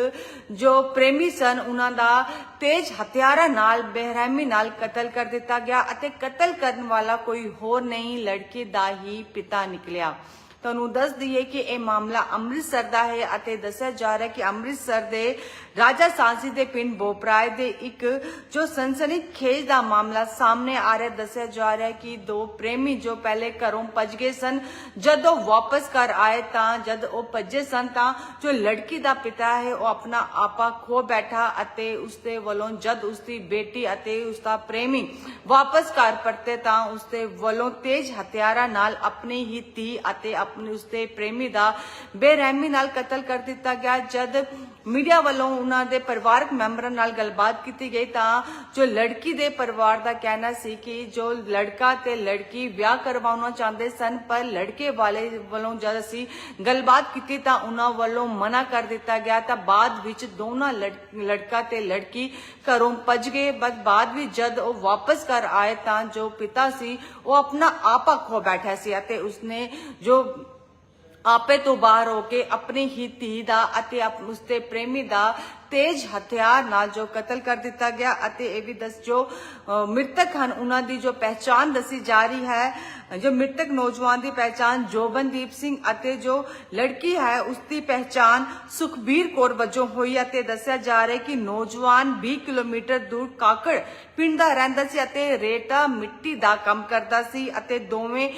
ਜੋ ਪ੍ਰੇਮੀ ਸਨ, ਉਹਨਾਂ ਦਾ ਤੇਜ਼ ਹਥਿਆਰਾਂ ਨਾਲ, ਬੇਰਹਿਮੀ ਨਾਲ ਕਤਲ ਕਰ ਦਿੱਤਾ ਗਿਆ ਅਤੇ ਕਤਲ ਕਰਨ ਵਾਲਾ ਕੋਈ ਹੋਰ ਨਹੀਂ, ਲੜਕੀ ਦਾ ਹੀ ਪਿਤਾ ਨਿਕਲਿਆ। ਤੁਹਾਨੂੰ ਦੱਸ ਦਈਏ ਕਿ ਇਹ ਮਾਮਲਾ ਅੰਮ੍ਰਿਤਸਰ ਦਾ ਹੈ ਅਤੇ ਦੱਸਿਆ ਜਾ ਰਿਹਾ ਹੈ ਕਿ ਅੰਮ੍ਰਿਤਸਰ ਦੇ ਰਾਜਾ ਸਾਂਸੀ ਦੇ ਪਿੰਡ ਬੋਪਰਾਏ ਦੇ ਇੱਕ ਜੋ ਸਨਸਨੀ ਦਾ ਮਾਮਲਾ ਸਾਹਮਣੇ ਆ ਰਿਹਾ, ਦੱਸਿਆ ਜਾ ਰਿਹਾ ਕਿ ਦੋ ਪ੍ਰੇਮੀ ਜੋ ਪਹਿਲੇ ਘਰੋਂ ਭੱਜ ਗਏ ਸਨ, ਜਦੋਂ ਵਾਪਸ ਘਰ ਆਏ ਤਾਂ ਜਦ ਉਹ ਭੱਜੇ ਸਨ ਤਾਂ ਜੋ ਲੜਕੀ ਦਾ ਪਿਤਾ ਹੈ, ਉਹ ਆਪਣਾ ਆਪਾ ਖੋ ਬੈਠਾ ਅਤੇ ਉਸਦੇ ਵੱਲੋਂ ਜਦ ਉਸਦੀ ਬੇਟੀ ਅਤੇ ਉਸਦਾ ਪ੍ਰੇਮੀ ਵਾਪਸ ਘਰ ਪਰਤੇ ਤਾਂ ਉਸਦੇ ਵੱਲੋਂ ਤੇਜ਼ ਹਥਿਆਰਾਂ ਨਾਲ ਆਪਣੀ ਹੀ ਧੀ ਅਤੇ ਆਪਣੇ ਉਸਦੇ ਪ੍ਰੇਮੀ ਦਾ ਬੇਰਹਿਮੀ ਨਾਲ ਕਤਲ ਕਰ ਦਿੱਤਾ ਗਿਆ। ਜਦ ਮੀਡੀਆ ਵੱਲੋਂ ਉਹਨਾਂ ਦੇ ਪਰਿਵਾਰਕ ਮੈਂਬਰਾਂ ਨਾਲ ਗੱਲਬਾਤ ਕੀਤੀ ਗਈ ਤਾਂ ਜੋ ਲੜਕੀ ਦੇ ਪਰਿਵਾਰ ਦਾ ਕਹਿਣਾ ਸੀ ਕਿ ਜੋ ਲੜਕਾ ਤੇ ਲੜਕੀ ਵਿਆਹ ਕਰਵਾਉਣਾ ਚਾਹੁੰਦੇ ਸਨ, ਪਰ ਲੜਕੇ ਵਾਲੇ ਵੱਲੋਂ ਜਦ ਅਸੀਂ ਗੱਲਬਾਤ ਕੀਤੀ ਤਾਂ ਉਹਨਾਂ ਵੱਲੋਂ ਮਨਾ ਕਰ ਦਿੱਤਾ ਗਿਆ ਤਾਂ ਬਾਅਦ ਵਿੱਚ ਦੋਨਾਂ ਲੜ- ਲੜਕਾ ਤੇ ਲੜਕੀ ਘਰੋਂ ਭੱਜ ਗਏ। ਬਸ ਬਾਅਦ ਵਿੱਚ ਜਦ ਉਹ ਵਾਪਸ ਘਰ ਆਏ ਤਾਂ ਜੋ ਪਿਤਾ ਸੀ, ਉਹ ਆਪਣਾ ਆਪਾ ਖੋ ਬੈਠਾ ਸੀ ਅਤੇ ਉਸਨੇ ਜੋ ਆਪੇ ਤੋਂ ਬਾਹਰ ਹੋ ਕੇ ਆਪਣੀ ਹੀ ਧੀ ਦਾ ਅਤੇ ਆਪ- ਉਸਦੇ ਪ੍ਰੇਮੀ ਦਾ ਤੇਜ਼ ਹਥਿਆਰ ਨਾਲ ਜੋ ਕਤਲ ਕਰ ਦਿੱਤਾ ਗਿਆ ਅਤੇ ਇਹ ਵੀ ਦੱਸ ਜੋ ਮ੍ਰਿਤਕ ਹਨ, ਉਹਨਾਂ ਦੀ ਜੋ ਪਹਿਚਾਨ ਦੱਸੀ ਜਾ ਰਹੀ ਹੈ, ਜੋ ਮ੍ਰਿਤਕ ਨੌਜਵਾਨ ਦੀ ਪਹਿਚਾਨ ਜੋਬਨਦੀਪ ਸਿੰਘ ਅਤੇ ਜੋ ਲੜਕੀ ਹੈ, ਉਸ ਦੀ ਪਹਿਚਾਨ ਸੁਖਬੀਰ ਕੌਰ ਵਜੋਂ ਹੋਈ ਅਤੇ ਦੱਸਿਆ ਜਾ ਰਿਹਾ ਕਿ ਨੌਜਵਾਨ 20 ਕਿਲੋਮੀਟਰ ਦੂਰ ਕਾਕੜ ਪਿੰਡ ਦਾ ਰਹਿੰਦਾ ਸੀ ਅਤੇ ਰੇਤਾ ਮਿੱਟੀ ਦਾ ਕੰਮ ਕਰਦਾ ਸੀ ਅਤੇ ਦੋਵੇਂ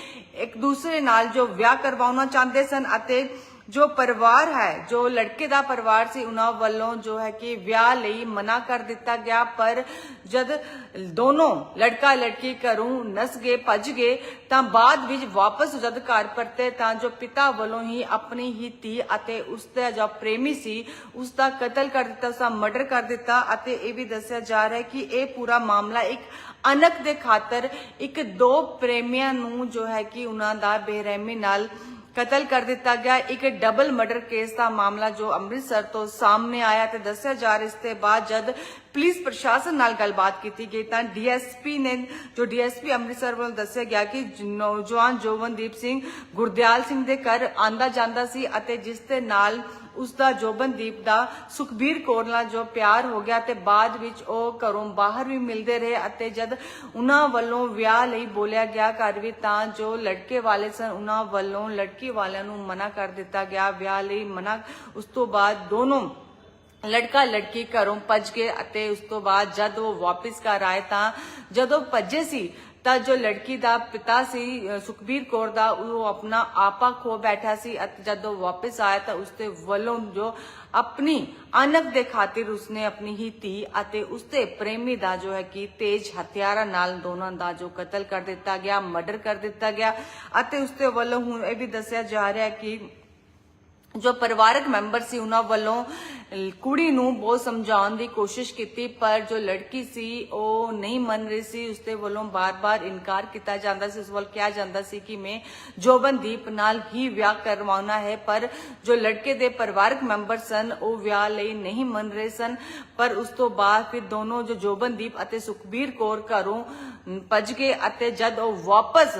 ਇੱਕ ਦੂਸਰੇ ਨਾਲ ਜੋ ਵਿਆਹ ਕਰਵਾਉਣਾ ਚਾਹੁੰਦੇ ਸਨ ਅਤੇ ਜੋ ਪਰਿਵਾਰ ਹੈ, ਜੋ ਲੜਕੇ ਦਾ ਪਰਿਵਾਰ ਸੀ, ਉਹਨਾਂ ਵੱਲੋਂ ਜੋ ਹੈ ਕਿ ਵਿਆਹ ਲਈ ਮਨਾ ਕਰ ਦਿੱਤਾ ਗਿਆ। ਪਰ ਜਦ ਦੋਨੋਂ ਲੜਕਾ ਲੜਕੀ ਘਰੋਂ ਨਸ ਗਏ, ਭੱਜ ਗਏ, ਤਾਂ ਬਾਅਦ ਵਿੱਚ ਵਾਪਸ ਜਦ ਘਰ ਪਰਤੇ, ਤਾਂ ਜੋ ਪਿਤਾ ਵੱਲੋਂ ਹੀ ਆਪਣੀ ਹੀ ਧੀ ਅਤੇ ਉਸ ਦਾ ਜੋ ਪ੍ਰੇਮੀ ਸੀ, ਉਸ ਦਾ ਕਤਲ ਕਰ ਦਿੱਤਾ, ਉਸ ਦਾ ਮਰਡਰ ਕਰ ਦਿੱਤਾ ਅਤੇ ਇਹ ਵੀ ਦੱਸਿਆ ਜਾ ਰਿਹਾ ਹੈ ਕਿ ਇਹ ਪੂਰਾ ਮਾਮਲਾ ਇੱਕ ਅਨਕ ਦੇ ਖਾਤਰ ਇੱਕ ਦੋ ਪ੍ਰੇਮੀਆਂ ਨੂੰ ਜੋ ਹੈ ਕਿ ਉਹਨਾਂ ਦਾ ਬੇਰਹਿਮੀ ਨਾਲ ਕਤਲ ਕਰ ਦਿੱਤਾ ਗਿਆ। ਇੱਕ ਡਬਲ ਮਰਡਰ ਕੇਸ ਦਾ ਮਾਮਲਾ ਜੋ ਅੰਮ੍ਰਿਤਸਰ ਤੋਂ ਸਾਹਮਣੇ ਆਇਆ ਤੇ ਦੱਸਿਆ ਜਾ ਰਿਹਾ, ਇਸ ਤੇ ਬਾਅਦ ਜਦ ਪੁਲਿਸ ਪ੍ਰਸ਼ਾਸਨ ਨਾਲ ਗੱਲਬਾਤ ਕੀਤੀ ਗਈ ਤਾਂ ਡੀਐਸਪੀ ਨੇ, ਜੋ ਡੀਐਸਪੀ ਅੰਮ੍ਰਿਤਸਰ ਵੱਲੋਂ ਦੱਸਿਆ ਗਿਆ ਕਿ ਨੌਜਵਾਨ ਜੋਵਨਦੀਪ ਸਿੰਘ ਗੁਰਦਿਆਲ ਸਿੰਘ ਦੇ ਘਰ ਆਂਦਾ ਜਾਂਦਾ ਸੀ ਅਤੇ ਜਿਸ ਦੇ ਨਾਲ ਉਸ ਦਾ ਜੋਬਨਦੀਪ ਦਾ ਸੁਖਬੀਰ ਕੌਰ ਨਾਲ ਜੋ ਪਿਆਰ ਹੋ ਗਿਆ ਤੇ ਬਾਅਦ ਵਿੱਚ ਉਹ ਘਰੋਂ ਬਾਹਰ ਵੀ ਮਿਲਦੇ ਰਹੇ ਅਤੇ ਜਦ ਉਹਨਾਂ ਵੱਲੋਂ ਵਿਆਹ ਲਈ ਬੋਲਿਆ ਗਿਆ ਘਰ ਵੀ ਤਾਂ ਜੋ ਲੜਕੇ ਵਾਲੇ ਸਨ, ਉਹਨਾਂ ਵੱਲੋਂ ਲੜਕੀ ਵਾਲਿਆਂ ਨੂੰ ਮਨਾ ਕਰ ਦਿੱਤਾ ਗਿਆ। ਵਿਆਹ ਲਈ ਮਨਾ, ਉਸ ਤੋਂ ਬਾਅਦ ਦੋਨੋਂ ਲੜਕਾ ਲੜਕੀ ਘਰੋਂ ਭੱਜ ਗਏ ਅਤੇ ਉਸ ਤੋਂ ਬਾਅਦ ਜਦ ਉਹ ਵਾਪਸ ਘਰ ਆਏ ਤਾਂ ਜਦੋਂ ਭੱਜੇ ਸੀ ਤਾਂ ਜੋ ਲੜਕੀ ਦਾ ਪਿਤਾ ਸੀ ਸੁਖਬੀਰ ਕੌਰ ਦਾ, ਉਹ ਆਪਣਾ ਆਪਾ ਖੋ ਬੈਠਾ ਸੀ ਅਤੇ ਵਾਪਸ ਆਇਆ ਤਾਂ ਉਸਦੇ ਵੱਲੋਂ ਜੋ ਆਪਣੀ ਅਨਕ ਦੇ ਖਾਤਰ ਉਸਨੇ ਆਪਣੀ ਹੀ ਧੀ ਅਤੇ ਉਸਦੇ ਪ੍ਰੇਮੀ ਦਾ ਜੋ ਹੈ ਕਿ ਤੇਜ਼ ਹਥਿਆਰਾਂ ਨਾਲ ਦੋਨਾਂ ਦਾ ਜੋ ਕਤਲ ਕਰ ਦਿੱਤਾ ਗਿਆ, ਮਰਡਰ ਕਰ ਦਿੱਤਾ ਗਿਆ ਅਤੇ ਉਸਦੇ ਵੱਲੋਂ ਹੁਣ ਇਹ ਵੀ ਦੱਸਿਆ ਜਾ ਰਿਹਾ ਹੈ ਕਿ ਜੋ ਪਰਿਵਾਰਕ ਮੈਂਬਰ ਸੀ, ਉਹਨਾਂ ਵੱਲੋਂ ਕੁੜੀ ਨੂੰ ਬਹੁਤ ਸਮਝਾਉਣ ਦੀ ਕੋਸ਼ਿਸ਼ ਕੀਤੀ, ਪਰ ਜੋ ਲੜਕੀ ਸੀ, ਉਹ ਨਹੀਂ ਮੰਨ ਰਹੀ ਸੀ। ਉਸਦੇ ਵੱਲੋਂ ਬਾਰ-ਬਾਰ ਇਨਕਾਰ ਕੀਤਾ ਜਾਂਦਾ ਸੀ। ਉਸ ਵੱਲ ਕਿਹਾ ਜਾਂਦਾ ਸੀ ਕਿ ਮੈਂ ਜੋਬਨਦੀਪ ਨਾਲ ਹੀ ਵਿਆਹ ਕਰਵਾਉਣਾ ਹੈ, ਪਰ ਜੋ ਲੜਕੇ ਦੇ ਪਰਿਵਾਰਕ ਮੈਂਬਰ ਸਨ, ਉਹ ਵਿਆਹ ਲਈ ਨਹੀਂ ਮੰਨ ਰਹੇ ਸਨ। ਪਰ ਉਸ ਤੋਂ ਬਾਅਦ ਫਿਰ ਦੋਨੋਂ ਜੋ ਜੋਬਨਦੀਪ ਅਤੇ ਸੁਖਬੀਰ ਕੌਰ ਘਰੋਂ ਭੱਜ ਗਏ ਅਤੇ ਜਦ ਉਹ ਵਾਪਸ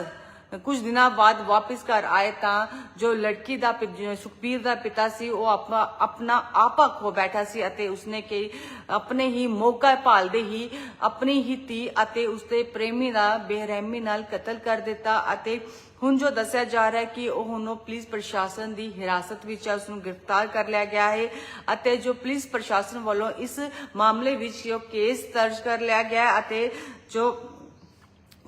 ਕੁਝ ਦਿਨਾਂ ਬਾਅਦ ਵਾਪਸ ਘਰ ਆਏ ਤਾਂ ਜੋ ਲੜਕੀ ਦਾ ਸੁਖਬੀਰ ਦਾ ਪਿਤਾ ਸੀ, ਉਹ ਆਪਣਾ ਆਪਾ ਖੋ ਬੈਠਾ ਸੀ ਅਤੇ ਉਸਨੇ ਕਿ ਆਪਣੇ ਹੀ ਮੌਕਾ ਭਾਲਦੇ ਹੀ ਆਪਣੀ ਹੀ ਧੀ ਅਤੇ ਉਸਦੇ ਪ੍ਰੇਮੀ ਦਾ ਬੇਰਹਿਮੀ ਨਾਲ ਕਤਲ ਕਰ ਦਿੱਤਾ ਅਤੇ ਹੁਣ ਜੋ ਦੱਸਿਆ ਜਾ ਰਿਹਾ ਹੈ ਕਿ ਉਹ ਹੁਣ ਉਹ ਪੁਲਿਸ ਪ੍ਰਸ਼ਾਸਨ ਦੀ ਹਿਰਾਸਤ ਵਿੱਚ ਹੈ ਉਸ ਨੂੰ ਗ੍ਰਿਫਤਾਰ ਕਰ ਲਿਆ ਗਿਆ ਹੈ ਅਤੇ ਜੋ ਪੁਲਿਸ ਪ੍ਰਸ਼ਾਸਨ ਵੱਲੋਂ ਇਸ ਮਾਮਲੇ ਵਿੱਚ ਜੋ ਕੇਸ ਦਰਜ ਕਰ ਲਿਆ ਗਿਆ ਅਤੇ ਜੋ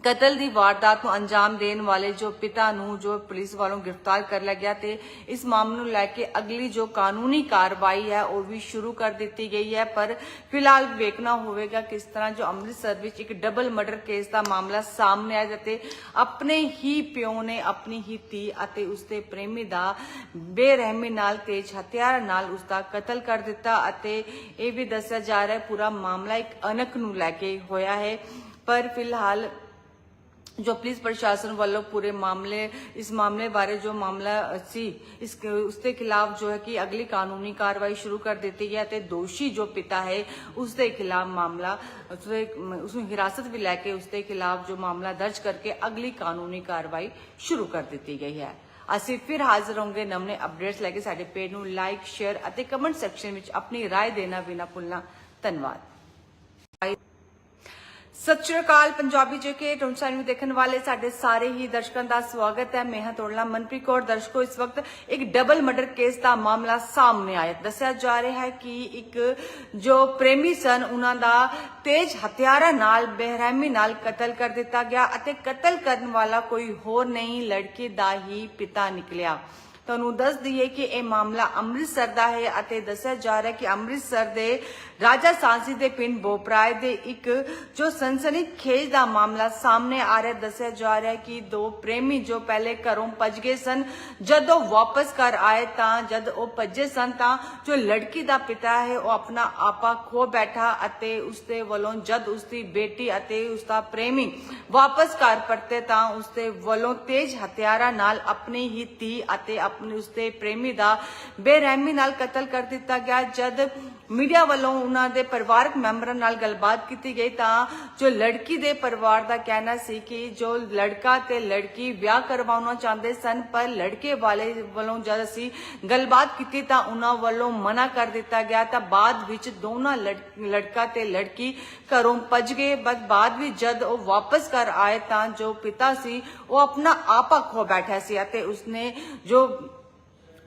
ਕਤਲ ਦੀ ਵਾਰਦਾਤ ਨੂੰ ਅੰਜਾਮ ਦੇਣ ਵਾਲੇ ਜੋ ਪਿਤਾ ਨੂੰ ਜੋ ਪੁਲਿਸ ਵੱਲੋਂ ਗ੍ਰਿਫਤਾਰ ਕਰ ਲਿਆ ਗਿਆ ਤੇ ਇਸ ਮਾਮਲੇ ਨੂੰ ਲੈ ਕੇ ਅਗਲੀ ਜੋ ਕਾਨੂੰਨੀ ਕਾਰਵਾਈ ਹੈ, ਉਹ ਵੀ ਸ਼ੁਰੂ ਕਰ ਦਿੱਤੀ ਗਈ ਹੈ। ਪਰ ਫਿਲਹਾਲ ਵੇਖਣਾ ਹੋਵੇਗਾ ਕਿਸ ਤਰ੍ਹਾਂ ਜੋ ਅੰਮ੍ਰਿਤਸਰ ਵਿੱਚ ਇੱਕ ਡਬਲ ਮਰਡਰ ਕੇਸ ਦਾ ਮਾਮਲਾ ਸਾਹਮਣੇ ਆਇਆ ਅਤੇ ਆਪਣੇ ਹੀ ਪਿਓ ਨੇ ਆਪਣੀ ਹੀ ਧੀ ਅਤੇ ਉਸਦੇ ਪ੍ਰੇਮੀ ਦਾ ਬੇਰਹਿਮੀ ਨਾਲ ਤੇਜ਼ ਹਥਿਆਰ ਨਾਲ ਉਸਦਾ ਕਤਲ ਕਰ ਦਿੱਤਾ ਅਤੇ ਇਹ ਵੀ ਦੱਸਿਆ ਜਾ ਰਿਹਾ ਹੈ, ਪੂਰਾ ਮਾਮਲਾ ਇੱਕ ਅਨਕ ਨੂੰ ਲੈ ਕੇ ਹੋਇਆ ਹੈ। ਪਰ ਫਿਲਹਾਲ ਜੋ ਪੁਲਿਸ ਪ੍ਰਸ਼ਾਸਨ ਵੱਲੋਂ ਪੂਰੇ ਮਾਮਲੇ ਇਸ ਮਾਮਲੇ ਬਾਰੇ ਜੋ ਮਾਮਲਾ ਸੀ ਇਸ ਉਸਦੇ ਖਿਲਾਫ ਜੋ ਹੈ ਕਿ ਅਗਲੀ ਕਾਨੂੰਨੀ ਕਾਰਵਾਈ ਸ਼ੁਰੂ ਕਰ ਦਿੱਤੀ ਹੈ ਤੇ ਦੋਸ਼ੀ ਜੋ ਪਿਤਾ ਹੈ ਉਸਦੇ ਖਿਲਾਫ ਮਾਮਲਾ ਉਸਦੇ ਉਸ ਨੂੰ ਹਿਰਾਸਤ ਵੀ ਲੈ ਕੇ ਉਸਦੇ ਖਿਲਾਫ ਜੋ ਮਾਮਲਾ ਦਰਜ ਕਰਕੇ ਅਗਲੀ ਕਾਨੂੰਨੀ ਕਾਰਵਾਈ ਸ਼ੁਰੂ ਕਰ ਦਿੱਤੀ ਗਈ ਹੈ ਅਸੀਂ ਫਿਰ ਹਾਜ਼ਰ ਹੋਵਾਂਗੇ ਨਵੇਂ ਅਪਡੇਟਸ ਲੈ ਕੇ ਸਾਡੇ ਪੇਜ ਨੂੰ ਲਾਈਕ ਸ਼ੇਅਰ ਅਤੇ ਕਮੈਂਟ ਸੈਕਸ਼ਨ ਵਿੱਚ ਆਪਣੀ رائے ਦੇਣਾ ਵੀ ਨਾ ਭੁੱਲਣਾ ਧੰਨਵਾਦ ਸਤਿ ਸ਼੍ਰੀ ਅਕਾਲ, ਪੰਜਾਬੀ ਜੇਕੇ ਟੋਨਸਾ ਨੂੰ ਦੇਖਣ ਵਾਲੇ ਸਾਡੇ ਸਾਰੇ ਹੀ ਦਰਸ਼ਕਾਂ ਦਾ ਸਵਾਗਤ ਹੈ। ਮੈਂ ਹਾਂ ਤੋੜਲਾ ਮਨਪ੍ਰੀਤ ਕੌਰ। ਦਰਸ਼ਕੋ, ਇਸ ਵਕਤ ਇੱਕ ਡਬਲ ਮਰਡਰ ਕੇਸ ਦਾ ਮਾਮਲਾ ਸਾਹਮਣੇ ਆਇਆ। ਦੱਸਿਆ ਜਾ ਰਿਹਾ ਹੈ ਕਿ ਇੱਕ ਜੋ ਪ੍ਰੇਮੀ ਸਨ, ਉਹਨਾਂ ਦਾ ਤੇਜ਼ ਹਥਿਆਰਾਂ ਨਾਲ, ਬੇਰਹਿਮੀ ਨਾਲ ਕਤਲ ਕਰ ਦਿੱਤਾ ਗਿਆ ਅਤੇ ਕਤਲ ਕਰਨ ਵਾਲਾ ਕੋਈ ਹੋਰ ਨਹੀਂ, ਲੜਕੀ ਦਾ ਹੀ ਪਿਤਾ ਨਿਕਲਿਆ। ਤੁਹਾਨੂੰ ਦੱਸ ਦਈਏ ਕਿ ਇਹ ਮਾਮਲਾ ਅੰਮ੍ਰਿਤਸਰ ਦਾ ਹੈ ਅਤੇ ਦੱਸਿਆ ਜਾ ਰਿਹਾ ਹੈ ਕਿ ਅੰਮ੍ਰਿਤਸਰ ਦੇ ਰਾਜਾ ਸਾਂਸੀ ਦੇ ਪਿੰਡ ਬੋਪਰਾਏ ਦੇ ਇੱਕ ਜੋ ਸਨਸਨੀ ਖੇਜ ਦਾ ਮਾਮਲਾ ਸਾਹਮਣੇ ਆ ਰਿਹਾ, ਦੱਸਿਆ ਜਾ ਰਿਹਾ ਕਿ ਦੋ ਪ੍ਰੇਮੀ ਜੋ ਪਹਿਲੇ ਘਰੋਂ ਭੱਜ ਗਏ ਸਨ, ਜਦੋਂ ਵਾਪਸ ਘਰ ਆਏ ਤਾਂ ਜਦ ਉਹ ਭੱਜੇ ਸਨ ਤਾਂ ਜੋ ਲੜਕੀ ਦਾ ਪਿਤਾ ਹੈ, ਉਹ ਆਪਣਾ ਆਪਾ ਖੋ ਬੈਠਾ ਅਤੇ ਉਸਦੇ ਵੱਲੋਂ ਜਦ ਉਸਦੀ ਬੇਟੀ ਅਤੇ ਉਸਦਾ ਪ੍ਰੇਮੀ ਵਾਪਸ ਘਰ ਪਰਤੇ ਤਾਂ ਉਸਦੇ ਵੱਲੋਂ ਤੇਜ਼ ਹਥਿਆਰਾਂ ਨਾਲ ਆਪਣੀ ਹੀ ਧੀ ਅਤੇ ਆਪਣੇ ਉਸਦੇ ਪ੍ਰੇਮੀ ਦਾ ਬੇਰਹਿਮੀ ਨਾਲ ਕਤਲ ਕਰ ਦਿੱਤਾ ਗਿਆ। ਜਦ ਮੀਡੀਆ ਵੱਲੋਂ ਉਹਨਾਂ ਦੇ ਪਰਿਵਾਰਕ ਮੈਂਬਰਾਂ ਨਾਲ ਗੱਲਬਾਤ ਕੀਤੀ ਗਈ ਤਾਂ ਜੋ ਲੜਕੀ ਦੇ ਪਰਿਵਾਰ ਦਾ ਕਹਿਣਾ ਸੀ ਕਿ ਜੋ ਲੜਕਾ ਤੇ ਲੜਕੀ ਵਿਆਹ ਕਰਵਾਉਣਾ ਚਾਹੁੰਦੇ ਸਨ, ਪਰ ਲੜਕੇ ਵਾਲੇ ਵੱਲੋਂ ਜਦ ਅਸੀਂ ਗੱਲਬਾਤ ਕੀਤੀ ਤਾਂ ਉਹਨਾਂ ਵੱਲੋਂ ਮਨਾ ਕਰ ਦਿੱਤਾ ਗਿਆ ਤਾਂ ਬਾਅਦ ਵਿੱਚ ਦੋਨਾਂ ਲੜ- ਲੜਕਾ ਤੇ ਲੜਕੀ ਘਰੋਂ ਭੱਜ ਗਏ। ਬਸ ਬਾਅਦ ਵਿੱਚ ਜਦ ਉਹ ਵਾਪਸ ਘਰ ਆਏ ਤਾਂ ਜੋ ਪਿਤਾ ਸੀ, ਉਹ ਆਪਣਾ ਆਪਾ ਖੋ ਬੈਠਾ ਸੀ ਅਤੇ ਉਸਨੇ ਜੋ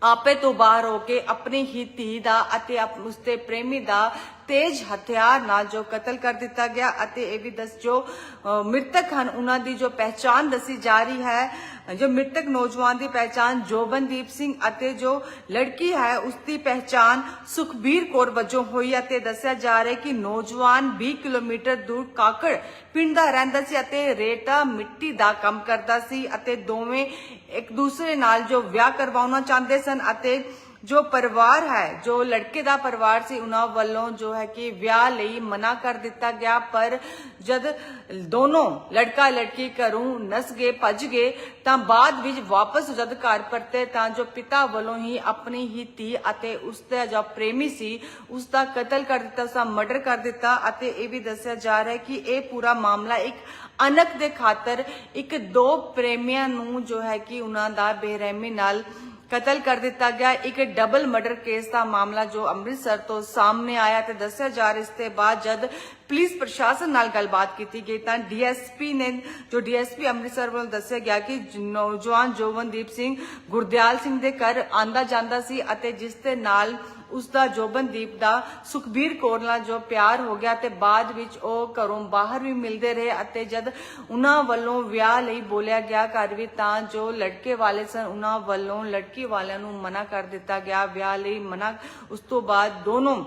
ਆਪੇ ਤੋਂ ਬਾਹਰ ਹੋ ਕੇ ਆਪਣੀ ਹੀ ਧੀ ਦਾ ਅਤੇ ਆਪ- ਉਸਦੇ ਪ੍ਰੇਮੀ ਦਾ ਤੇਜ਼ ਹਥਿਆਰ ਨਾਲ ਜੋ ਕਤਲ ਕਰ ਦਿੱਤਾ ਗਿਆ ਅਤੇ ਇਹ ਵੀ ਦੱਸ ਜੋ ਮ੍ਰਿਤਕ ਹਨ, ਉਹਨਾਂ ਦੀ ਜੋ ਪਹਿਚਾਨ ਦੱਸੀ ਜਾ ਰਹੀ ਹੈ, ਜੋ ਮ੍ਰਿਤਕ ਨੌਜਵਾਨ ਦੀ ਪਹਿਚਾਨ ਜੋਬਨਦੀਪ ਸਿੰਘ ਅਤੇ ਜੋ ਲੜਕੀ ਹੈ, ਉਸ ਦੀ ਪਹਿਚਾਨ ਸੁਖਬੀਰ ਕੌਰ ਵਜੋਂ ਹੋਈ ਅਤੇ ਦੱਸਿਆ ਜਾ ਰਿਹਾ ਕਿ ਨੌਜਵਾਨ 20 ਕਿਲੋਮੀਟਰ ਦੂਰ ਕਾਕੜ ਪਿੰਡ ਦਾ ਰਹਿੰਦਾ ਸੀ ਅਤੇ ਰੇਤਾ ਮਿੱਟੀ ਦਾ ਕੰਮ ਕਰਦਾ ਸੀ ਅਤੇ ਦੋਵੇਂ ਇੱਕ ਦੂਸਰੇ ਨਾਲ ਜੋ ਵਿਆਹ ਕਰਵਾਉਣਾ ਚਾਹੁੰਦੇ ਸਨ ਅਤੇ ਜੋ ਪਰਿਵਾਰ ਹੈ, ਜੋ ਲੜਕੇ ਦਾ ਪਰਿਵਾਰ ਸੀ, ਉਹਨਾਂ ਵੱਲੋਂ ਜੋ ਹੈ ਕਿ ਵਿਆਹ ਲਈ ਮਨਾ ਕਰ ਦਿੱਤਾ ਗਿਆ। ਪਰ ਜਦ ਦੋਨੋਂ ਲੜਕਾ ਲੜਕੀ ਘਰੋਂ ਨਸ ਗਏ, ਭੱਜ ਗਏ, ਤਾਂ ਬਾਅਦ ਵਿੱਚ ਵਾਪਸ ਜਦ ਘਰ ਪਰਤੇ, ਤਾਂ ਜੋ ਪਿਤਾ ਵੱਲੋਂ ਹੀ ਆਪਣੀ ਹੀ ਧੀ ਅਤੇ ਉਸ ਦਾ ਜੋ ਪ੍ਰੇਮੀ ਸੀ, ਉਸ ਦਾ ਕਤਲ ਕਰ ਦਿੱਤਾ, ਉਸ ਦਾ ਮਰਡਰ ਕਰ ਦਿੱਤਾ ਅਤੇ ਇਹ ਵੀ ਦੱਸਿਆ ਜਾ ਰਿਹਾ ਹੈ ਕਿ ਇਹ ਪੂਰਾ ਮਾਮਲਾ ਇੱਕ ਅਨਕ ਦੇ ਖਾਤਰ ਇੱਕ ਦੋ ਪ੍ਰੇਮੀਆਂ ਨੂੰ ਜੋ ਹੈ ਕਿ ਉਹਨਾਂ ਦਾ ਬੇਰਹਿਮੀ ਨਾਲ ਕਤਲ ਕਰ ਦਿੱਤਾ ਗਿਆ। ਇੱਕ ਡਬਲ ਮਰਡਰ ਕੇਸ ਦਾ ਮਾਮਲਾ ਜੋ ਅੰਮ੍ਰਿਤਸਰ ਤੋਂ ਸਾਹਮਣੇ ਆਇਆ ਤੇ ਦੱਸਿਆ ਜਾ ਰਿਹਾ, ਇਸ ਤੇ ਬਾਅਦ ਜਦ ਪੁਲਿਸ ਪ੍ਰਸ਼ਾਸਨ ਨਾਲ ਗੱਲਬਾਤ ਕੀਤੀ ਗਈ ਤਾਂ ਡੀਐਸਪੀ ਨੇ, ਜੋ ਡੀਐਸਪੀ ਅੰਮ੍ਰਿਤਸਰ ਵੱਲੋਂ ਦੱਸਿਆ ਗਿਆ ਕਿ ਨੌਜਵਾਨ ਜੋਵਨਦੀਪ ਸਿੰਘ ਗੁਰਦਿਆਲ ਸਿੰਘ ਦੇ ਘਰ ਆਂਦਾ ਜਾਂਦਾ ਸੀ ਅਤੇ ਜਿਸ ਦੇ ਨਾਲ ਉਸ ਦਾ ਜੋਬਨਦੀਪ ਦਾ ਸੁਖਬੀਰ ਕੌਰ ਨਾਲ ਜੋ ਪਿਆਰ ਹੋ ਗਿਆ ਤੇ ਬਾਅਦ ਵਿੱਚ ਉਹ ਘਰੋਂ ਬਾਹਰ ਵੀ ਮਿਲਦੇ ਰਹੇ ਅਤੇ ਜਦ ਉਹਨਾਂ ਵੱਲੋਂ ਵਿਆਹ ਲਈ ਬੋਲਿਆ ਗਿਆ ਘਰ ਵੀ ਤਾਂ ਜੋ ਲੜਕੇ ਵਾਲੇ ਸਨ, ਉਹਨਾਂ ਵੱਲੋਂ ਲੜਕੀ ਵਾਲਿਆਂ ਨੂੰ ਮਨਾ ਕਰ ਦਿੱਤਾ ਗਿਆ। ਵਿਆਹ ਲਈ ਮਨਾ, ਉਸ ਤੋਂ ਬਾਅਦ ਦੋਨੋਂ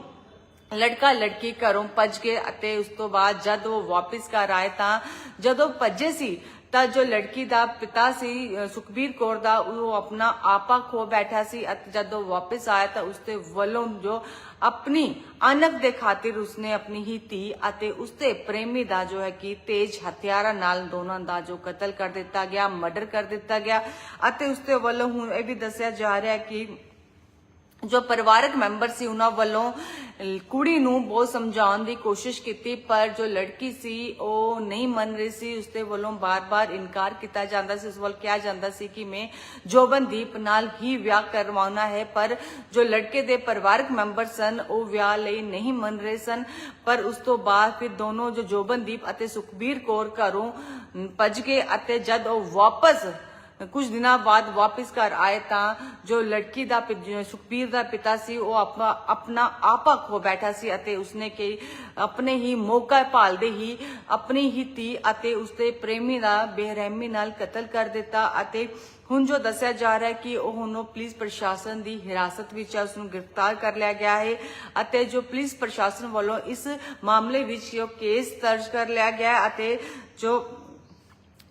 ਲੜਕਾ ਲੜਕੀ ਘਰੋਂ ਭੱਜ ਗਏ ਅਤੇ ਉਸ ਤੋਂ ਬਾਅਦ ਜਦ ਉਹ ਵਾਪਸ ਘਰ ਆਏ ਤਾਂ ਜਦੋਂ ਭੱਜੇ ਸੀ ਤਾਂ ਜੋ ਲੜਕੀ ਦਾ ਪਿਤਾ ਸੀ ਸੁਖਬੀਰ ਕੌਰ ਦਾ, ਉਹ ਆਪਣਾ ਆਪਾ ਖੋ ਬੈਠਾ ਸੀ ਅਤੇ ਵਾਪਸ ਆਇਆ ਤਾਂ ਉਸਦੇ ਵੱਲੋਂ ਜੋ ਆਪਣੀ ਅਨਕ ਦੇ ਖਾਤਰ ਉਸਨੇ ਆਪਣੀ ਹੀ ਧੀ ਅਤੇ ਉਸਦੇ ਪ੍ਰੇਮੀ ਦਾ ਜੋ ਹੈ ਕਿ ਤੇਜ਼ ਹਥਿਆਰਾਂ ਨਾਲ ਦੋਨਾਂ ਦਾ ਜੋ ਕਤਲ ਕਰ ਦਿੱਤਾ ਗਿਆ, ਮਰਡਰ ਕਰ ਦਿੱਤਾ ਗਿਆ ਅਤੇ ਉਸਦੇ ਵੱਲੋਂ ਹੁਣ ਇਹ ਵੀ ਦੱਸਿਆ ਜਾ ਰਿਹਾ ਹੈ ਕਿ ਜੋ ਪਰਿਵਾਰਕ ਮੈਂਬਰ ਸੀ, ਉਹਨਾਂ ਵੱਲੋਂ ਕੁੜੀ ਨੂੰ ਬਹੁਤ ਸਮਝਾਉਣ ਦੀ ਕੋਸ਼ਿਸ਼ ਕੀਤੀ, ਪਰ ਜੋ ਲੜਕੀ ਸੀ, ਉਹ ਨਹੀਂ ਮੰਨ ਰਹੀ ਸੀ। ਉਸਦੇ ਵੱਲੋਂ ਬਾਰ-ਬਾਰ ਇਨਕਾਰ ਕੀਤਾ ਜਾਂਦਾ ਸੀ। ਉਸ ਵੱਲ ਕਿਹਾ ਜਾਂਦਾ ਸੀ ਕਿ ਮੈਂ ਜੋਬਨਦੀਪ ਨਾਲ ਹੀ ਵਿਆਹ ਕਰਵਾਉਣਾ ਹੈ, ਪਰ ਜੋ ਲੜਕੇ ਦੇ ਪਰਿਵਾਰਕ ਮੈਂਬਰ ਸਨ, ਉਹ ਵਿਆਹ ਲਈ ਨਹੀਂ ਮੰਨ ਰਹੇ ਸਨ। ਪਰ ਉਸ ਤੋਂ ਬਾਅਦ ਫਿਰ ਦੋਨੋਂ ਜੋ ਜੋਬਨਦੀਪ ਅਤੇ ਸੁਖਬੀਰ ਕੌਰ ਘਰੋਂ ਭੱਜ ਗਏ ਅਤੇ ਜਦ ਉਹ ਵਾਪਸ ਕੁਝ ਦਿਨਾਂ ਬਾਅਦ ਵਾਪਸ ਘਰ ਆਏ ਤਾਂ ਜੋ ਲੜਕੀ ਦਾ ਸੁਖਬੀਰ ਦਾ ਪਿਤਾ ਸੀ, ਉਹ ਆਪਣਾ ਆਪਾ ਖੋ ਬੈਠਾ ਸੀ ਅਤੇ ਉਸਨੇ ਕਿ ਆਪਣੇ ਹੀ ਮੌਕਾ ਭਾਲਦੇ ਹੀ ਆਪਣੀ ਹੀ ਧੀ ਅਤੇ ਉਸਦੇ ਪ੍ਰੇਮੀ ਦਾ ਬੇਰਹਿਮੀ ਨਾਲ ਕਤਲ ਕਰ ਦਿੱਤਾ ਅਤੇ ਹੁਣ ਜੋ ਦੱਸਿਆ ਜਾ ਰਿਹਾ ਹੈ ਕਿ ਉਹ ਹੁਣ ਪੁਲਿਸ ਪ੍ਰਸ਼ਾਸਨ ਦੀ ਹਿਰਾਸਤ ਵਿੱਚ ਹੈ ਉਸ ਨੂੰ ਗ੍ਰਿਫਤਾਰ ਕਰ ਲਿਆ ਗਿਆ ਹੈ ਅਤੇ ਜੋ ਪੁਲਿਸ ਪ੍ਰਸ਼ਾਸਨ ਵੱਲੋਂ ਇਸ ਮਾਮਲੇ ਵਿੱਚ ਜੋ ਕੇਸ ਦਰਜ ਕਰ ਲਿਆ ਗਿਆ ਅਤੇ ਜੋ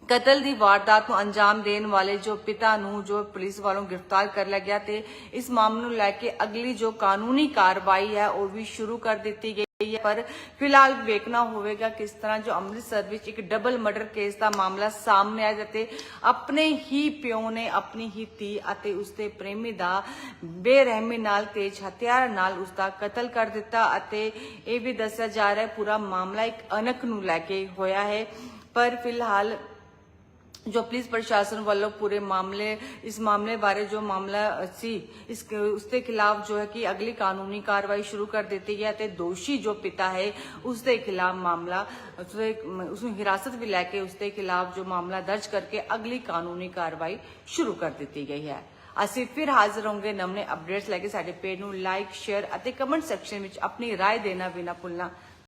ਕਤਲ ਦੀ ਵਾਰਦਾਤ ਨੂੰ ਅੰਜਾਮ ਦੇਣ ਵਾਲੇ ਜੋ ਪਿਤਾ ਨੂੰ ਜੋ ਪੁਲਿਸ ਵੱਲੋਂ ਗ੍ਰਿਫਤਾਰ ਕਰ ਲਿਆ ਗਿਆ ਤੇ ਇਸ ਮਾਮਲੇ ਨੂੰ ਲੈ ਕੇ ਅਗਲੀ ਜੋ ਕਾਨੂੰਨੀ ਕਾਰਵਾਈ ਹੈ, ਉਹ ਵੀ ਸ਼ੁਰੂ ਕਰ ਦਿੱਤੀ ਗਈ ਹੈ। ਪਰ ਫਿਲਹਾਲ ਵੇਖਣਾ ਹੋਵੇਗਾ ਕਿਸ ਤਰ੍ਹਾਂ ਜੋ ਅੰਮ੍ਰਿਤਸਰ ਵਿੱਚ ਇੱਕ ਡਬਲ ਮਰਡਰ ਕੇਸ ਦਾ ਮਾਮਲਾ ਸਾਹਮਣੇ ਆਇਆ ਤੇ ਆਪਣੇ ਹੀ ਪਿਓ ਨੇ ਆਪਣੀ ਹੀ ਧੀ ਅਤੇ ਉਸਦੇ ਪ੍ਰੇਮੀ ਦਾ ਬੇਰਹਿਮੀ ਨਾਲ, ਤੇਜ਼ ਹਥਿਆਰ ਨਾਲ ਉਸਦਾ ਕਤਲ ਕਰ ਦਿੱਤਾ ਅਤੇ ਇਹ ਵੀ ਦੱਸਿਆ ਜਾ ਰਿਹਾ ਹੈ, ਪੂਰਾ ਮਾਮਲਾ ਇੱਕ ਅਨਕ ਨੂੰ ਲੈ ਕੇ ਹੋਇਆ ਹੈ। ਪਰ ਫਿਲਹਾਲ ਜੋ ਪੁਲਿਸ ਪ੍ਰਸ਼ਾਸਨ ਵੱਲੋਂ ਪੂਰੇ ਮਾਮਲੇ ਇਸ ਮਾਮਲੇ ਬਾਰੇ ਜੋ ਮਾਮਲਾ ਸੀ ਇਸ ਉਸ ਦੇ ਖਿਲਾਫ ਜੋ ਹੈ ਕਿ ਅਗਲੀ ਕਾਨੂੰਨੀ ਕਾਰਵਾਈ ਸ਼ੁਰੂ ਕਰ ਦਿੱਤੀ ਹੈ ਤੇ ਦੋਸ਼ੀ ਜੋ ਪਿਤਾ ਹੈ ਉਸ ਦੇ ਖਿਲਾਫ ਮਾਮਲਾ ਉਸਦੇ ਉਸ ਨੂੰ ਹਿਰਾਸਤ ਵੀ ਲੈ ਕੇ ਉਸ ਦੇ ਖਿਲਾਫ ਜੋ ਮਾਮਲਾ ਦਰਜ ਕਰਕੇ ਅਗਲੀ ਕਾਨੂੰਨੀ ਕਾਰਵਾਈ ਸ਼ੁਰੂ ਕਰ ਦਿੱਤੀ ਗਈ ਹੈ ਅਸੀਂ ਫਿਰ ਹਾਜ਼ਰ ਹੋਵਾਂਗੇ ਨਵੇਂ ਅਪਡੇਟਸ ਲੈ ਕੇ ਸਾਡੇ ਪੇਜ ਨੂੰ ਲਾਈਕ ਸ਼ੇਅਰ ਅਤੇ ਕਮੈਂਟ ਸੈਕਸ਼ਨ ਵਿੱਚ ਆਪਣੀ رائے ਦੇਣਾ ਵੀ ਨਾ ਭੁੱਲਣਾ